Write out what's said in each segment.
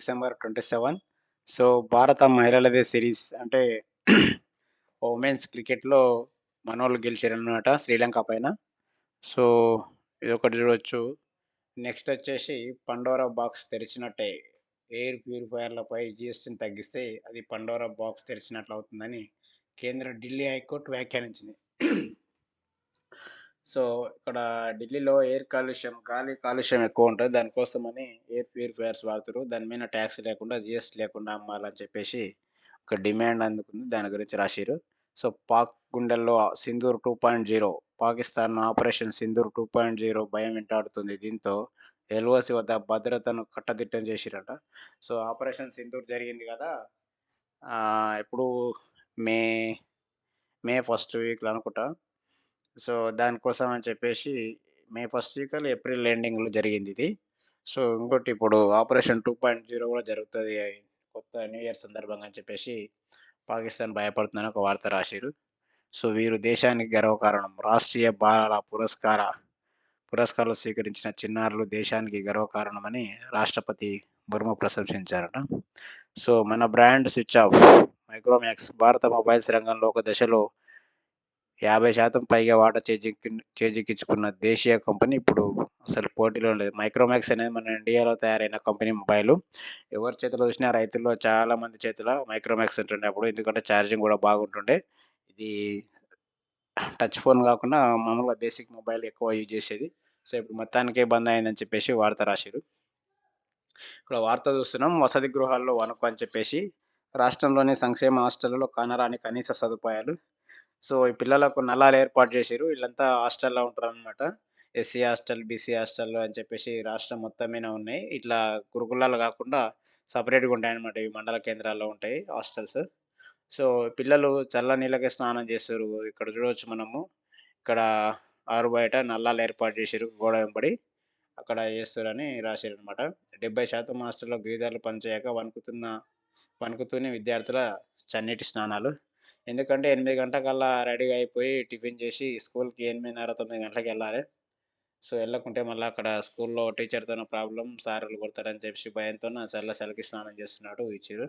December twenty seven. So భారత మహిళలదే series అంటే women's క్రికెట్లో మనోళ్ళు గెలిచారనమాట శ్రీలంక పైన. సో ఇదొకటి చూడవచ్చు నెక్స్ట్ వచ్చేసి పండోరా బాక్స్ తెరిచినట్టే. ఎయిర్ ప్యూరిఫైయర్లపై జిఎస్టీని తగ్గిస్తే అది పండోరా బాక్స్ తెరిచినట్లు అవుతుందని కేంద్ర ఢిల్లీ హైకోర్టు వ్యాఖ్యానించింది. సో ఇక్కడ ఢిల్లీలో ఎయిర్ కాలుష్యం గాలి కాలుష్యం ఎక్కువ ఉంటుంది. దానికోసమని ఎయిర్ ప్యూరిఫైయర్స్ వాడుతారు దాని మీద ట్యాక్స్ లేకుండా జిఎస్టీ లేకుండా అమ్మాలని చెప్పేసి ఒక డిమాండ్ అందుకుంది. దాని గురించి రాశారు సో పాక్ గుండెల్లో Sindoor two point zero Pakistan operation Sindoor two point zero భయం వెంటాడుతుంది. దీంతో ఎల్ఓసి వద్ద భద్రతను కట్టదిట్టం చేసిరట. సో ఆపరేషన్ సింధూర్ జరిగింది కదా ఎప్పుడు ఇప్పుడు మే మే ఫస్ట్ వీక్లో అనుకుంటా. సో దానికోసం అని చెప్పేసి మే ఫస్ట్ వీక్ ఏప్రిల్ ఎండింగ్లో జరిగింది ఇది. సో ఇంకోటి ఇప్పుడు ఆపరేషన్ టూ పాయింట్ జీరో కూడా జరుగుతుంది. కొత్త న్యూ ఇయర్ సందర్భంగా అని చెప్పేసి పాకిస్తాన్ భయపడుతుందని ఒక వార్త రాశారు సో వీరు దేశానికి గర్వకారణం రాష్ట్రీయ బాలల పురస్కార పురస్కారాలు స్వీకరించిన చిన్నారులు దేశానికి గర్వకారణమని రాష్ట్రపతి ముర్ము ప్రశంసించారట. సో మన బ్రాండ్ స్విచ్ ఆఫ్ మైక్రోమ్యాక్స్ భారత మొబైల్స్ రంగంలో ఒక దశలో యాభై శాతం పైగా వాటా చేజిక్కి చేజిక్కించుకున్న దేశీయ కంపెనీ ఇప్పుడు అసలు పోటీలో లేదు. మైక్రోమాక్స్ అనేది మన ఇండియాలో తయారైన కంపెనీ మొబైల్. ఎవరి చేతిలో చూసినా రైతుల్లో చాలా మంది చేతిలో మైక్రోమాక్స్ ఉంటుండే అప్పుడు. ఎందుకంటే ఛార్జింగ్ కూడా బాగుంటుండే. ఇది టచ్ ఫోన్ కాకుండా మామూలుగా బేసిక్ మొబైల్ ఎక్కువ యూజ్ చేసేది. సో ఇప్పుడు మొత్తానికే బంద్ అయిందని చెప్పేసి వార్త రాశారు ఇక్కడ వార్త చూస్తున్నాం. వసతి గృహాల్లో వణుకు అని చెప్పేసి రాష్ట్రంలోని సంక్షేమ హాస్టళ్ళలో కానరాని కనీస సదుపాయాలు సో ఈ పిల్లలకు నల్లాలు ఏర్పాటు చేశారు వీళ్ళంతా హాస్టల్లో ఉంటారు అనమాట ఎస్సీ హాస్టల్ బీసీ హాస్టల్ అని చెప్పేసి రాష్ట్రం మొత్తం మీద ఉన్నాయి. ఇట్లా గురుకులాలు కాకుండా సపరేట్గా ఉంటాయి అనమాట ఈ మండల కేంద్రాల్లో ఉంటాయి హాస్టల్స్. సో పిల్లలు చల్ల నీళ్ళకే స్నానం చేస్తారు. ఇక్కడ చూడవచ్చు మనము. ఇక్కడ ఆరు బయట నల్లాలు ఏర్పాటు చేశారు గోడ వెంబడి అక్కడ చేస్తారని రాశారు అనమాట డెబ్బై శాతం హాస్టల్లో గీజర్లు పనిచేయక వణుకుతున్న వణుకుతూనే విద్యార్థుల చన్నీటి స్నానాలు. ఎందుకంటే ఎనిమిది గంటకల్లా రెడీగా అయిపోయి టిఫిన్ చేసి స్కూల్కి ఎనిమిదిన్నర తొమ్మిది గంటలకు వెళ్ళాలి సో వెళ్ళకుంటే మళ్ళీ అక్కడ స్కూల్లో టీచర్తో ప్రాబ్లం సార్లు కొడతారని చెప్పి భయంతో చల్ల చలికి స్నానం చేస్తున్నాడు ఇచ్చారు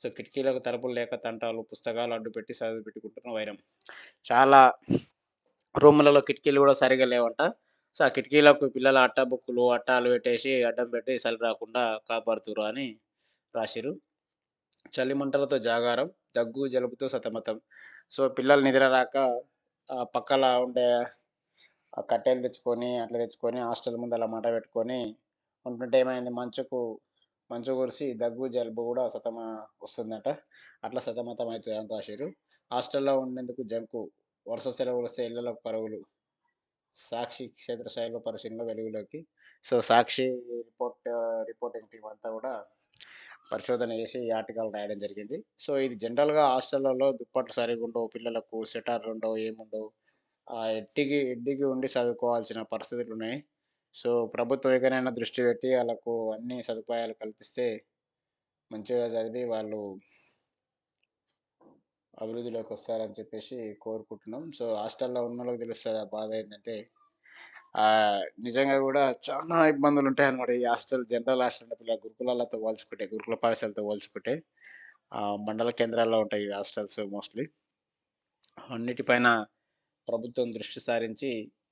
సో కిటికీలకు తలుపులు లేక తంటాలు పుస్తకాలు అడ్డు పెట్టి చదువు పెట్టుకుంటున్న వైరం. చాలా రూములలో కిటికీలు కూడా సరిగా లేవంట. సో ఆ కిటికీలకు పిల్లల అట్ట బుక్కులు అట్టాలు పెట్టేసి అడ్డం పెట్టి చలి రాకుండా కాపాడుతురు అని రాసిరు చలి మంటలతో జాగారం దగ్గు జలుబుతో సతమతం. సో పిల్లలు నిద్ర రాక పక్కల ఉండే కట్టెలు తెచ్చుకొని అట్లా తెచ్చుకొని హాస్టల్ ముందు అలా మంట పెట్టుకొని ఉంటుంటే ఏమైంది? మంచుకు మంచు కురిసి దగ్గు జలుబు కూడా సతమ వస్తుందట. అట్లా సతమతం అవుతుంది అని రాశారు హాస్టల్లో ఉండేందుకు జంకు వరుస సెలవులు వస్తే ఇళ్ళలో పరుగులు సాక్షి క్షేత్రస్థాయిలో పరిశీలన వెలుగులోకి. So Sakshi report reporting team అంతా కూడా పరిశోధన చేసి ఈ ఆర్టికల్ రాయడం జరిగింది. సో ఇది జనరల్గా హాస్టళ్ళలో దుప్పట్లు సరిగా ఉండవు పిల్లలకు సెటార్లు ఉండవు ఏముండవు. ఆ ఎడ్డికి ఎడ్డికి ఉండి చదువుకోవాల్సిన పరిస్థితులు ఉన్నాయి. సో ప్రభుత్వం ఎక్కడైనా దృష్టి పెట్టి వాళ్ళకు అన్ని సదుపాయాలు కల్పిస్తే మంచిగా చదివి వాళ్ళు అభివృద్ధిలోకి వస్తారని చెప్పేసి కోరుకుంటున్నాం. సో హాస్టల్లో ఉన్న వాళ్ళకి తెలుస్తుంది ఆ బాధ ఏంటంటే నిజంగా కూడా చాలా ఇబ్బందులు ఉంటాయి అనమాట ఈ హాస్టల్ జనరల్ హాస్టల్ గురుకులాలతో పోల్చుకుంటే గురుకుల పాఠశాలతో పోల్చుకుంటే మండల కేంద్రాల్లో ఉంటాయి ఈ హాస్టల్స్ మోస్ట్లీ. అన్నిటిపైన ప్రభుత్వం దృష్టి సారించి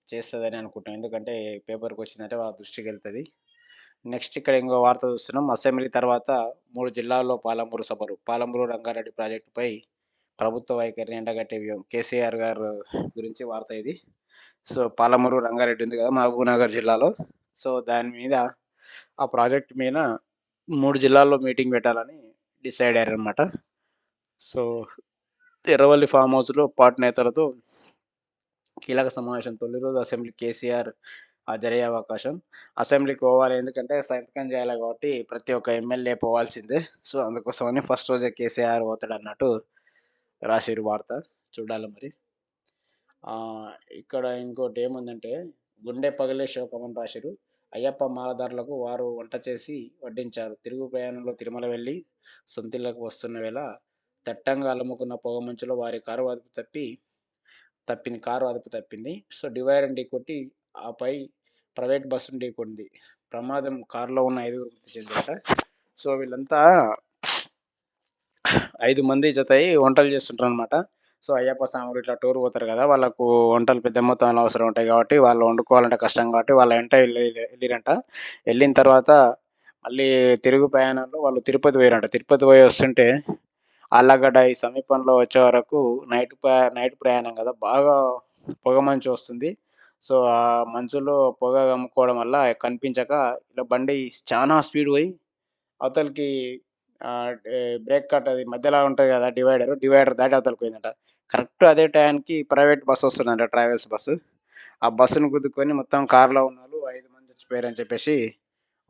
చేస్తుందని అనుకుంటాం ఎందుకంటే పేపర్కి వచ్చిందంటే వాళ్ళ దృష్టికి వెళ్తుంది. నెక్స్ట్ ఇక్కడ ఇంకో వార్త చూస్తున్నాం. అసెంబ్లీ తర్వాత మూడు జిల్లాల్లో పాలమూరు సభలు. పాలమూరు రంగారెడ్డి ప్రాజెక్టుపై ప్రభుత్వ వైఖరిని ఎండగట్టే వ్యూహం కేసీఆర్ గారు గురించి వార్త ఇది. సో పాలమూరు రంగారెడ్డి ఉంది కదా మహబూబ్నగర్ జిల్లాలో. సో దాని మీద ఆ ప్రాజెక్ట్ మీద మూడు జిల్లాల్లో మీటింగ్ పెట్టాలని డిసైడ్ అయ్యారనమాట సో ఎర్రవల్లి ఫామ్ హౌస్లో పార్టీ నేతలతో కీలక సమావేశం తొలి రోజు అసెంబ్లీ కేసీఆర్ హాజరయ్యే అవకాశం. అసెంబ్లీకి పోవాలి ఎందుకంటే సంతకం చేయాలి కాబట్టి ప్రతి ఒక్క ఎమ్మెల్యే పోవాల్సిందే. సో అందుకోసమని ఫస్ట్ రోజే కేసీఆర్ పోతాడు అన్నట్టు రాసిరు వార్త. చూడాలి మరి. ఇక్కడ ఇంకోటి ఏముందంటే గుండె పగిలే శోకమని రాశారు. అయ్యప్ప మాలదారులకు వారు వంట చేసి వడ్డించారు. తిరుగు ప్రయాణంలో తిరుమల వెళ్ళి సొంతిళ్ళకు వస్తున్న వేళ దట్టంగా అలుముకున్న పొగమంచులో వారి కారు అదుపు తప్పి తప్పింది కారు అదుపు తప్పింది. సో డివైర్ ఢీ కొట్టి ఆపై ప్రైవేట్ బస్సును ఢీకొంది ప్రమాదం కారులో ఉన్న ఐదుగురు మృతి చెందారట. సో వీళ్ళంతా ఐదు మంది జత వంటలు చేస్తుంటారు అనమాట సో అయ్యప్ప స్వాములు ఇట్లా టూర్ పోతారు కదా వాళ్ళకు వంటలు పెద్ద మొత్తంలో అవసరం ఉంటాయి కాబట్టి వాళ్ళు వండుకోవాలంటే కష్టం కాబట్టి వాళ్ళ వెంట వెళ్ళి వెళ్ళిరంట. వెళ్ళిన తర్వాత మళ్ళీ తిరుగు ప్రయాణంలో వాళ్ళు తిరుపతి పోయారంట. తిరుపతి పోయి వస్తుంటే ఆళ్ళగడ్డ ఈ సమీపంలో వచ్చే వరకు నైట్ నైట్ ప్రయాణం కదా బాగా పొగ మంచు వస్తుంది. సో ఆ మంచులో పొగ కమ్ముకోవడం వల్ల కనిపించక ఇలా బండి చాలా స్పీడ్ పోయి అవతలకి బ్రేక్ కట్ అది మధ్యలో ఉంటుంది కదా డివైడర్ డివైడర్ దాటి అవతలకి పోయిందంట. కరెక్ట్ అదే టైంకి ప్రైవేట్ బస్సు వస్తుందంట ట్రావెల్స్ బస్సు. ఆ బస్సును గుద్దుకొని మొత్తం కార్లో ఉన్న వాళ్ళు ఐదు మంది చచ్చిపోయారని చెప్పేసి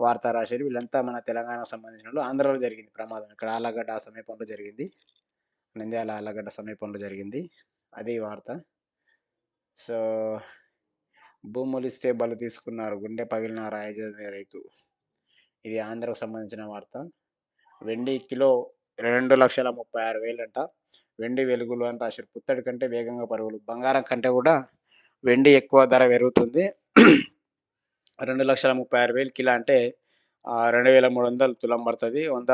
వార్త రాశారు. వీళ్ళంతా మన తెలంగాణకు సంబంధించిన వాళ్ళు. ఆంధ్రలో జరిగింది ప్రమాదం. ఇక్కడ ఆలగడ్డ సమీపంలో జరిగింది. నంద్యాల ఆలగడ్డ సమీపంలో జరిగింది. అది వార్త. సో భూములిస్తే బలు తీసుకున్నారు. గుండె పగిలిన రాయజోని రైతు. ఇది ఆంధ్రకు సంబంధించిన వార్త. వెండి కిలో రెండు లక్షల ముప్పై ఆరు వేలంట. వెండి వెలుగులు అని రాశారు. పుత్తడి కంటే వేగంగా పరుగులు. బంగారం కంటే కూడా వెండి ఎక్కువ ధర పెరుగుతుంది. రెండు లక్షల ముప్పై ఆరు వేలు కిలో అంటే రెండు వేల మూడు వందలు తులం పడుతుంది. వంద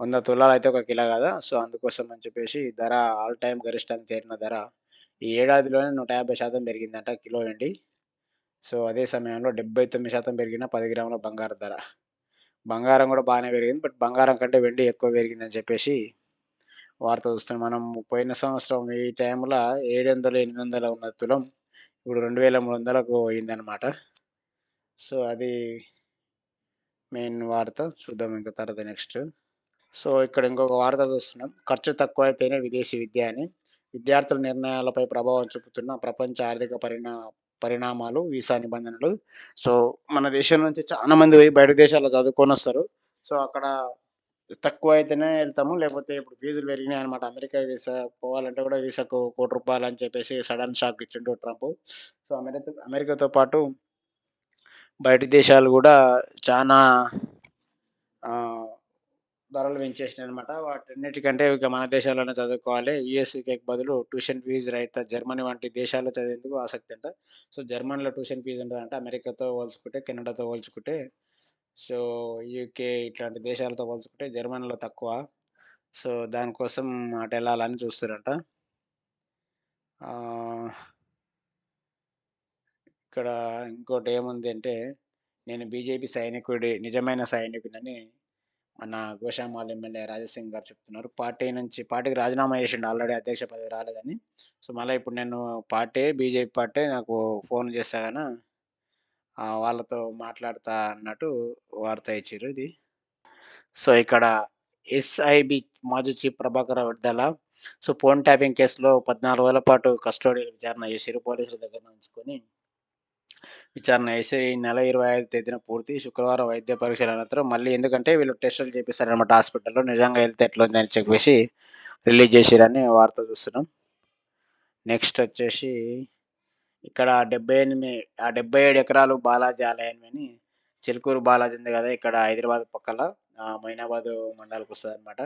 వంద తులాలు అయితే ఒక కిలో కదా? సో అందుకోసం అని చెప్పేసి ధర ఆల్ టైం గరిష్టానికి చేరిన ధర ఈ ఏడాదిలోనే నూట యాభై శాతం పెరిగిందంట కిలో వెండి. సో అదే సమయంలో డెబ్బై తొమ్మిది శాతం పెరిగిన పది గ్రాముల బంగారం ధర. బంగారం కూడా బాగానే పెరిగింది బట్ బంగారం కంటే వెండి ఎక్కువ పెరిగిందని చెప్పేసి వార్త చూస్తున్నాం. మనం పోయిన సంవత్సరం ఈ టైంలో ఏడు వందలు ఎనిమిది వందలు ఉన్న తులం ఇప్పుడు రెండు వేల మూడు వందలకు పోయిందనమాట సో అది మెయిన్ వార్త. చూద్దాం ఇంకా తర్వాత నెక్స్ట్. సో ఇక్కడ ఇంకొక వార్త చూస్తున్నాం. ఖర్చు తక్కువ అయితేనే విదేశీ విద్య అని. విద్యార్థుల నిర్ణయాలపై ప్రభావం చూపుతున్న ప్రపంచ ఆర్థిక పరిణా పరిణామాలు వీసా నిబంధనలు. సో మన దేశం నుంచి చాలా మంది బయట దేశాల్లో చదువుకొని వస్తారు. సో అక్కడ తక్కువ అయితేనే వెళ్తాము. లేకపోతే ఇప్పుడు ఫీజులు పెరిగినాయి అనమాట అమెరికా వీసా పోవాలంటే కూడా వీసాకు కోటి రూపాయలు అని చెప్పేసి సడన్ షాక్ ఇచ్చిండు ట్రంప్. సో అమెరికా అమెరికాతో పాటు బయట దేశాలు కూడా చాలా ధరలు పెంచేసినాయి అనమాట వాటన్నిటికంటే ఇక మన దేశాల్లోనే చదువుకోవాలి. యూఎస్కి బదులు ట్యూషన్ ఫీజు రైత జర్మనీ వంటి దేశాల్లో చదివేందుకు ఆసక్తి అంట. సో జర్మనీలో ట్యూషన్ ఫీజు ఉంటుందంట. అమెరికాతో పోల్చుకుంటే కెనడాతో పోల్చుకుంటే సో యూకే ఇట్లాంటి దేశాలతో పోల్చుకుంటే జర్మనీలో తక్కువ. సో దానికోసం అటు వెళ్ళాలని చూస్తారంట. ఇక్కడ ఇంకోటి ఏముంది అంటే నేను బీజేపీ సైనికుడి నిజమైన సైనికుడని మన గోషామాల్ ఎమ్మెల్యే రాజసింగ్ గారు చెప్తున్నారు. పార్టీ నుంచి పార్టీకి రాజీనామా చేసిండు ఆల్రెడీ అధ్యక్ష పదవి రాలేదని. సో మళ్ళీ ఇప్పుడు నేను పార్టీ బీజేపీ పార్టీ నాకు ఫోన్ చేస్తా కానీ వాళ్ళతో మాట్లాడతా అన్నట్టు వార్త ఇచ్చారు ఇది. సో ఇక్కడ ఎస్ఐబి మాజీ చీఫ్ ప్రభాకర్ విడుదల సో ఫోన్ ట్యాపింగ్ కేసులో పద్నాలుగు వేల పాటు కస్టడీ విచారణ చేశారు. పోలీసుల దగ్గర ఉంచుకొని విచారణ చేసి ఈ నెల ఇరవై ఐదు తేదీన పూర్తి. శుక్రవారం వైద్య పరీక్షల అనంతరం మళ్ళీ ఎందుకంటే వీళ్ళు టెస్టులు చేపిస్తారనమాట హాస్పిటల్లో. నిజంగా వెళ్తే ఎట్లా ఉందని చెప్పేసి రిలీజ్ చేసిరని వార్త చూస్తున్నాం. నెక్స్ట్ వచ్చేసి ఇక్కడ డెబ్బై ఎనిమిది ఆ డెబ్బై ఏడు ఎకరాలు బాలాజీ ఆలయం అని చిలుకూరు బాలాజీ ఉంది కదా ఇక్కడ హైదరాబాద్ పక్కల మైనాబాద్ మండలకు వస్తుంది అనమాట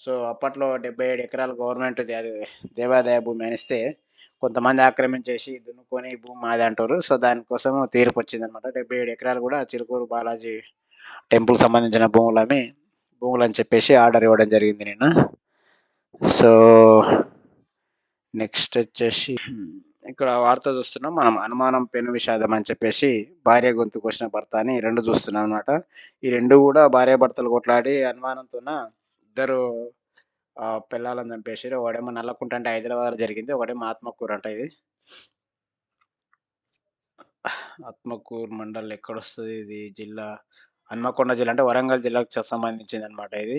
సో అప్పట్లో డెబ్బై ఏడు ఎకరాలు గవర్నమెంట్ దేవాదాయ భూమి అనిస్తే కొంతమంది ఆక్రమించేసి దున్నుకొని భూమి మాది అంటారు. సో దానికోసం తీర్పు వచ్చింది అనమాట డెబ్బై ఏడు ఎకరాలు కూడా చిలుకూరు బాలాజీ టెంపుల్ సంబంధించిన భూములని భూములు అని చెప్పేసి ఆర్డర్ ఇవ్వడం జరిగింది నిన్న. సో నెక్స్ట్ వచ్చేసి ఇక్కడ వార్త చూస్తున్నాం. మనం అనుమానం పెను విషాదం అని చెప్పేసి భార్య గొంతు కోసిన భర్త అని రెండు చూస్తున్నాం అనమాట ఈ రెండు కూడా భార్య భర్తలు కొట్లాడి అనుమానంతో ఇద్దరు పిల్లలను చంపేసారు ఒకడేమో నల్లకుంట అంటే హైదరాబాద్ జరిగింది. ఒకడేమో ఆత్మకూరు అంట ఇది. ఆత్మకూరు మండల్ ఎక్కడొస్తుంది? ఇది జిల్లా హన్మకొండ జిల్లా అంటే వరంగల్ జిల్లాకు సంబంధించింది అనమాట ఇది.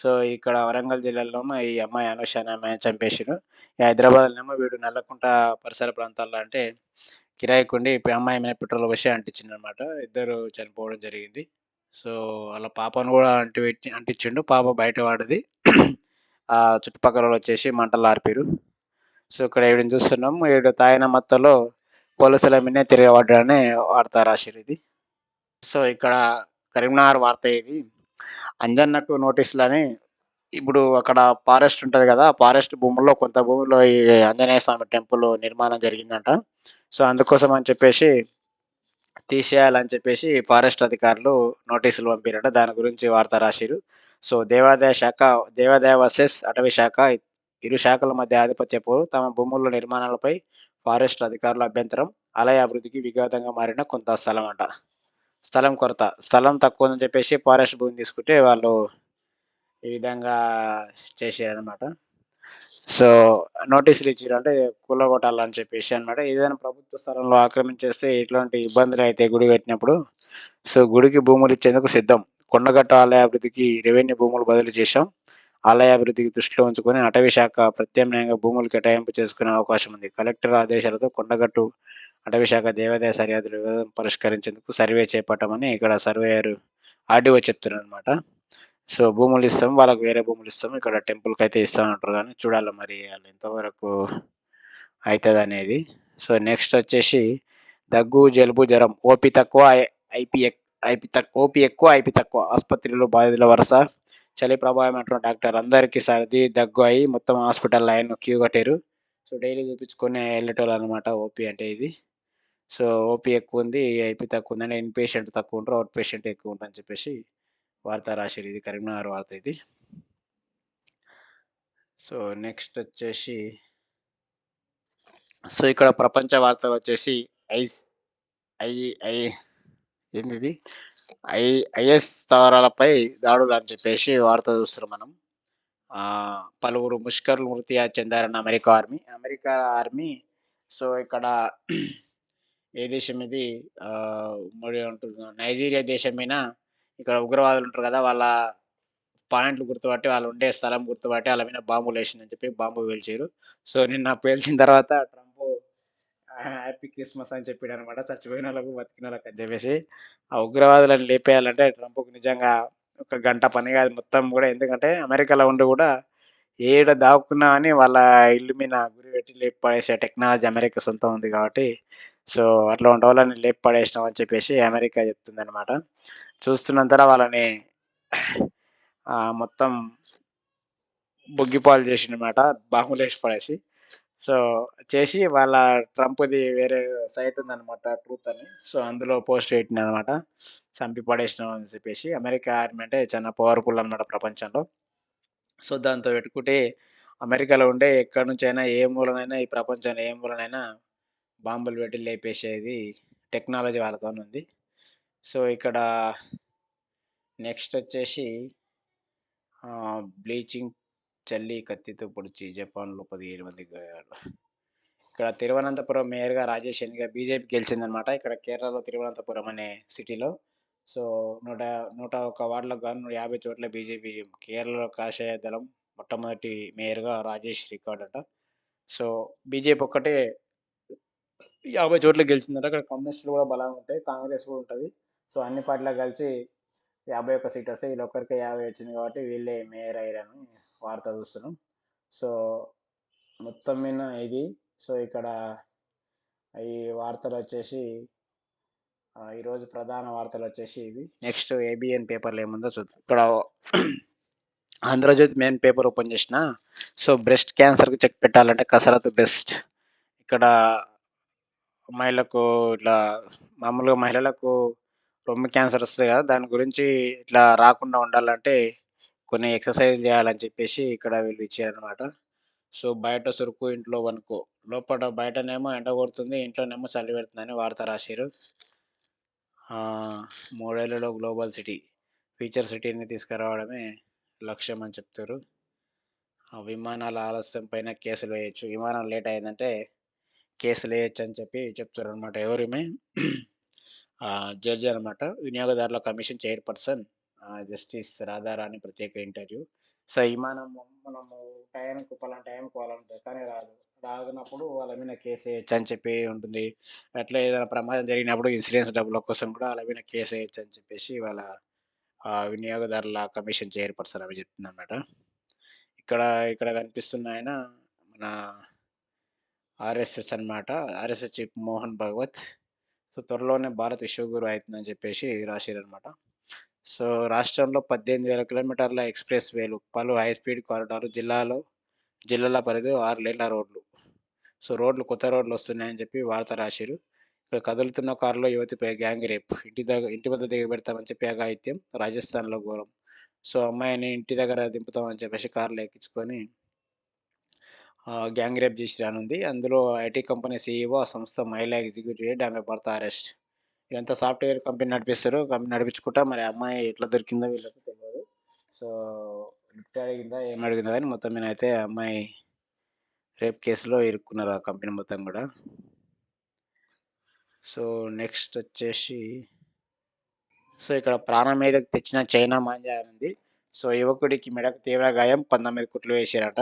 సో ఇక్కడ వరంగల్ జిల్లాలో ఈ అమ్మాయి అనుష అనే అమ్మాయిని చంపేసారు హైదరాబాద్లోనేమో వీడు నల్లకుంట పరిసర ప్రాంతాల్లో అంటే కిరాయికుండి ఇప్పుడు అమ్మాయి మీద పెట్రోల్ పోసి అంటించింది అనమాట ఇద్దరు చనిపోవడం జరిగింది. సో వాళ్ళ పాపను కూడా అంటి అంటించిండు. పాప బయట వాడిది. ఆ చుట్టుపక్కల వచ్చేసి మంటలు ఆర్పిరు సో ఇక్కడ వీడిని చూస్తున్నాం. వీడు తాగిన మత్తలో పోలీసుల మీదే తిరగబడ్డానే వార్త రాశారు ఇది. సో ఇక్కడ కరీంనగర్ వార్త ఇది. అంజన్నకు నోటీసులని ఇప్పుడు అక్కడ ఫారెస్ట్ ఉంటుంది కదా ఫారెస్ట్ భూముల్లో కొంత భూమిలో ఈ ఆంజనేయ స్వామి టెంపుల్ నిర్మాణం జరిగిందంట సో అందుకోసం అని చెప్పేసి తీసేయాలని చెప్పేసి ఫారెస్ట్ అధికారులు నోటీసులు పంపిరట. దాని గురించి వార్త రాశారు సో, దేవాదాయ శాఖ దేవాదాయ వర్సెస్ అటవీ శాఖ ఇరు శాఖల మధ్య ఆధిపత్య పోరు. తమ భూముల్లో నిర్మాణాలపై ఫారెస్ట్ అధికారుల అభ్యంతరం. ఆలయ అభివృద్ధికి విఘాతంగా మారిన కొంత స్థలం అంట. స్థలం కొరత. స్థలం తక్కువ ఉందని చెప్పేసి ఫారెస్ట్ భూమి తీసుకుంటే వాళ్ళు ఈ విధంగా చేసారనమాట సో, నోటీసులు ఇచ్చారు అంటే కూలగొట్టాలని చెప్పేసి అనమాట ఏదైనా ప్రభుత్వ స్థలంలో ఆక్రమించేస్తే ఇట్లాంటి అయితే గుడి కట్టినప్పుడు. సో, గుడికి భూములు ఇచ్చేందుకు సిద్ధం. కొండగట్టు ఆలయ అభివృద్ధికి రెవెన్యూ భూములు బదిలీ చేశాం. ఆలయ అభివృద్ధికి దృష్టిలో ఉంచుకొని అటవీ శాఖ ప్రత్యామ్నాయంగా భూములు కేటాయింపు చేసుకునే అవకాశం ఉంది. కలెక్టర్ ఆదేశాలతో కొండగట్టు అటవీశాఖ దేవాదాయ సరిహద్దుల వివాదం పరిష్కరించేందుకు సర్వే చేపట్టమని ఇక్కడ సర్వేయర్ ఆర్డీఓ చెప్తున్నారనమాట. సో, భూములు ఇస్తాం. వాళ్ళకి వేరే భూములు ఇస్తాం. ఇక్కడ టెంపుల్కి అయితే ఇస్తామంటారు కానీ చూడాలి మరి వాళ్ళు ఎంతవరకు అవుతుంది అనేది సో, నెక్స్ట్ వచ్చేసి దగ్గు, జలుబు, జ్వరం ఓపీ తక్కువ ఐపీ ఐపీ తక్కువ ఓపీ ఎక్కువ, ఐపీ తక్కువ. ఆసుపత్రిలో బాధితుల వరుస చలి ప్రభావం అంటున్న డాక్టర్ అందరికీ సర్ది, దగ్గు అయ్యి మొత్తం హాస్పిటల్ లైన్ క్యూ కట్టారు సో, డైలీ చూపించుకునే ఎళ్ళేటోళ్ళనమాట ఓపీ అంటే ఇది. సో, ఓపీ ఎక్కువ ఎక్కువుంది, ఐపీ అని ఇన్ పేషెంట్ తక్కువుంటరు. అవుట్ పేషెంట్ ఎక్కువ ఉంటుంది అని చెప్పేసి వార్త రాశారు ఇది కరీంనగర్ వార్త ఇది. సో, నెక్స్ట్ వచ్చేసి సో, ఇక్కడ ప్రపంచ వార్తలు వచ్చేసి ఐస్ ఐ ఐ ఏందిది? ఐ ఐఎస్ స్థావరాలపై అని చెప్పేసి వార్త చూస్తున్నాం మనం. పలువురు ముష్కరులు మృతి చెందారన్న America army. America army so, ఇక్కడ ఏ దేశం ఇది? ముడి ఉమ్మడి అంటున్నా నైజీరియా దేశం మీద ఇక్కడ ఉగ్రవాదులు ఉంటారు కదా! వాళ్ళ పాయింట్లు గుర్తుపట్టి వాళ్ళు ఉండే స్థలం గుర్తుపట్టి వాళ్ళ మీద బాంబులేసిందని చెప్పి బాంబు పేల్చారు సో, నిన్న పేల్చిన తర్వాత ట్రంపు హ్యాపీ క్రిస్మస్ అని చెప్పిండనమాట. చచ్చిపోయినోళ్ళకు, బతికినోళ్ళకి అని చెప్పేసి. ఆ ఉగ్రవాదులను లేపేయాలంటే ట్రంప్‌కి నిజంగా ఒక గంట పని కాదు మొత్తం కూడా ఎందుకంటే అమెరికాలో ఉండి కూడా ఏడ దాక్కున్నా అని వాళ్ళ ఇల్లు మీద గురి పెట్టి లేపడేసే టెక్నాలజీ అమెరికా సొంతం ఉంది కాబట్టి సో, అట్లా అట్లాంటోళ్ళని లేపు పడేసినాం అని చెప్పేసి అమెరికా చెప్తుందనమాట. చూస్తున్నంతర వాళ్ళని మొత్తం బొగ్గిపాలు చేసిండనమాట. బాహులేసి పడేసి. సో, చేసి వాళ్ళ ట్రంప్‌ది వేరే సైట్ ఉందనమాట ట్రూత్ అని. సో, అందులో పోస్ట్ పెట్టిన అనమాట చంపి పడేసినాం అని చెప్పేసి. అమెరికా ఆర్మీ అంటే చాలా పవర్‌ఫుల్ అనమాట ప్రపంచంలో. సో, దాంతో పెట్టుకుంటే అమెరికాలో ఉండే ఎక్కడి నుంచైనా ఏ మూలనైనా ఈ ప్రపంచంలో ఏ మూలనైనా బాంబులు పెట్టి లేపేసేది టెక్నాలజీ వాళ్ళతోనుంది. సో, ఇక్కడ నెక్స్ట్ వచ్చేసి బ్లీచింగ్ చల్లి కత్తితో పొడిచి జపాన్‌లో 15 మంది గాయాలు. ఇక్కడ తిరువనంతపురం మేయర్‌గా రాజేష్ ఎన్నిక బీజేపీ గెలిచిందనమాట. ఇక్కడ కేరళలో తిరువనంతపురం అనే సిటీలో. సో, నూట నూట ఒక వార్డులకు గాను 50 చోట్ల బీజేపీ కేరళలో కాషాయ దళం మొట్టమొదటి మేయర్‌గా రాజేష్ రికార్డట. సో, బీజేపీ ఒక్కటే 50 చోట్ల గెలిచిందంటే అక్కడ కమ్యూనిస్టులు కూడా బలంగా ఉంటాయి. కాంగ్రెస్ కూడా ఉంటుంది సో, అన్ని పార్టీలకు కలిసి 51 సీటొస్తాయి. వీళ్ళొక్కరికే 50 వచ్చింది కాబట్టి వీళ్ళే మేయర్ అయ్యారని వార్త చూస్తున్నాం. సో, మొత్తం మీద ఇది. సో, ఇక్కడ ఈ వార్తలు వచ్చేసి ఈరోజు ప్రధాన వార్తలు వచ్చేసి ఇవి. నెక్స్ట్ ఏబీఎన్ పేపర్లు ఏముందో చూద్దాం. ఇక్కడ ఆంధ్రజ్యోతి మెయిన్ పేపర్ ఓపెన్ చేసినా సో, బ్రెస్ట్ క్యాన్సర్‌కి చెక్ పెట్టాలంటే కసరత్తు బెస్ట్. ఇక్కడ మహిళలకు ఇట్లా మామూలుగా మహిళలకు రొమ్ము క్యాన్సర్ వస్తుంది కదా! దాని గురించి ఇట్లా రాకుండా ఉండాలంటే కొన్ని ఎక్సర్సైజ్ చేయాలని చెప్పేసి ఇక్కడ వీళ్ళు ఇచ్చారనమాట. సో, బయట సురుకు ఇంట్లో వణుకు. లోపల బయటనేమో ఎండ కొడుతుంది. ఇంట్లోనేమో చలి పెడుతుందని వార్త రాశారు మూడేళ్ళలో గ్లోబల్ సిటీ. ఫ్యూచర్ సిటీని తీసుకురావడమే లక్ష్యం అని చెప్తారు విమానాల ఆలస్యం పైన కేసులు వేయచ్చు విమానం లేట్ అయిందంటే కేసులేయొచ్చు అని చెప్పి చెప్తుర్రనమాట. అనమాట ఆహ్, జడ్జి అనమాట. వినియోగదారుల కమిషన్ చైర్పర్సన్ జస్టిస్ రాధారాణి ప్రత్యేక ఇంటర్వ్యూ. సో, విమానము మనము టైంకి పలానా టైంకి పోవాలంటే కానీ రాదు. రానప్పుడు వాళ్ళ మీద కేసేయొచ్చు అని చెప్పి ఉంటుంది. అట్లా ఏదైనా ప్రమాదం జరిగినప్పుడు ఇన్సూరెన్స్ డబ్బుల కోసం కూడా వాళ్ళ మీద కేసేయొచ్చు అని చెప్పేసి వాళ్ళ వినియోగదారుల కమిషన్ చైర్పర్సన్ ఆమె చెప్తుందనమాట. ఇక్కడ ఇక్కడ కనిపిస్తున్న ఆయన మన ఆర్ఎస్ఎస్ అనమాట. RSS chief Mohan Bhagwat. So, త్వరలోనే భారత్ విశ్వగురు అవుతుందని చెప్పేసి రాశారనమాట సో, రాష్ట్రంలో 18,000 కిలోమీటర్ల ఎక్స్‌ప్రెస్ వేలు, పలు హై స్పీడ్ కారిడార్లు, జిల్లాలో జిల్లాల పరిధిలో 6 లేన్ల రోడ్లు. సో, రోడ్లు కొత్త రోడ్లు వస్తున్నాయని చెప్పి వార్త రాశారు ఇక్కడ కదులుతున్న కారులో యువతిపై గ్యాంగ్ రేప్. ఇంటి దగ్గర ఇంటి వద్ద దిగబెడతామని చెప్పి అఘాయిత్యం. రాజస్థాన్‌లో ఘోరం. సో, అమ్మాయిని ఇంటి దగ్గర దింపుతామని చెప్పేసి కార్లు ఎక్కించుకొని గ్యాంగ్ రేప్ చేసిరనుంది. అందులో ఐటీ కంపెనీ సీఈఓ, ఆ సంస్థ మహిళా ఎగ్జిక్యూటివ్ ఆమె భర్త అరెస్ట్. వీళ్ళంతా సాఫ్ట్‌వేర్ కంపెనీ నడిపిస్తారు. కంపెనీ నడిపించుకుంటా మరి అమ్మాయి ఎట్లా దొరికిందో వీళ్ళకి తెలియదు సో, లిఫ్ట్ అడిగిందా, ఏం అడిగిందా కానీ మొత్తం మీద అయితే అమ్మాయి రేప్ కేసులో ఇరుక్కున్నారు ఆ కంపెనీ మొత్తం కూడా సో, నెక్స్ట్ వచ్చేసి సో, ఇక్కడ ప్రాణం మీదకి తెచ్చిన చైనా మాంజా ఉంది సో, యువకుడికి మెడకు తీవ్ర గాయం 19 కుట్లు వేసారట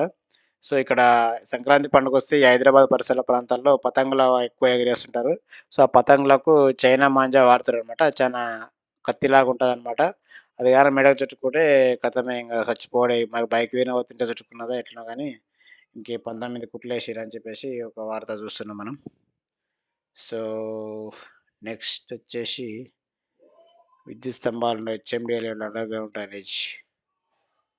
సో, ఇక్కడ సంక్రాంతి పండుగ వస్తే హైదరాబాద్ పరిసర ప్రాంతాల్లో పతంగుల ఎక్కువ ఎగిరేస్తుంటారు సో, ఆ పతంగులకు చైనా మాంజా వాడతారనమాట. అనమాట చాలా కత్తిలాగా ఉంటదనమాట. అది కానీ మెడకు చుట్టుకుంటే ఖతమే ఇంకా చచ్చిపోవుడే. మరి బైక్ మీద తింటే చుట్టుకున్నదో ఎట్లనో గాని ఇంక 19 కుట్లేసిరని చెప్పేసి ఒక వార్త చూస్తున్నాం మనం. సో, నెక్స్ట్ వచ్చేసి విద్యుత్ స్తంభాలు ఉన్నాయి హెచ్ఎండీఏలో అండర్ గ్రౌండ్ డ్రైనేజ్.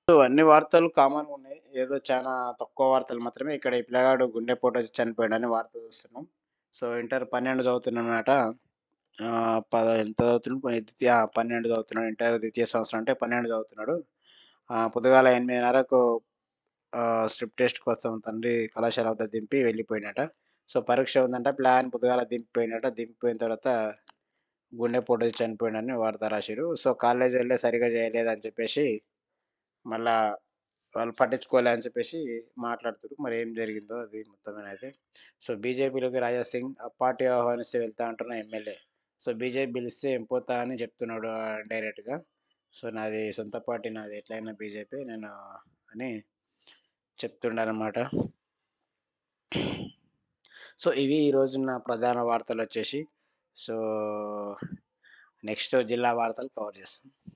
సో, అన్ని వార్తలు కామన్ ఉన్నాయి. ఏదో చాలా తక్కువ వార్తలు మాత్రమే ఇక్కడ ఈ పిల్లగాడు గుండెపోటొచ్చి చనిపోయాడని వార్త చూస్తున్నాం. సో, ఇంటర్ పన్నెండు చదువుతున్నమాట పద ఎంత చదువుతున్నాడు? ద్వితీయ 12 చదువుతున్నాడు. ఇంటర్ ద్వితీయ సంవత్సరం అంటే 12 చదువుతున్నాడు. పొద్దుగాల ఎనిమిదిన్నరకు స్ట్రిప్ టెస్ట్ కోసం తండ్రి కళాశాల వద్ద దింపి వెళ్ళిపోయినట సో, పరీక్ష ఉందంట. ప్లాన్ పొద్దుగాల దింపిపోయినట దింపిపోయిన తర్వాత గుండెపోటొచ్చి చనిపోయినని వార్త రాశారు సో, కాలేజీ వెళ్ళే సరిగా చేయలేదని చెప్పేసి మళ్ళా వాళ్ళు పట్టించుకోలే అని చెప్పేసి మాట్లాడుతుర్రు. మరి ఏం జరిగిందో అది మొత్తం అయితే. సో, బీజేపీలోకి రాజా సింగ్ ఆ పార్టీ ఆహ్వానిస్తే వెళ్తా అంటున్న ఎమ్మెల్యే. సో, బీజేపీ పిలిస్తే ఏం పోతా అని చెప్తున్నాడు డైరెక్ట్‌గా. సో, నాది సొంత పార్టీ నాది ఎట్లైనా బీజేపీ నేను అని చెప్తుండనమాట. సో, ఇవి ఈ నా ప్రధాన వార్తలు వచ్చేసి సో, నెక్స్ట్ జిల్లా వార్తలు కవర్ చేస్తాం.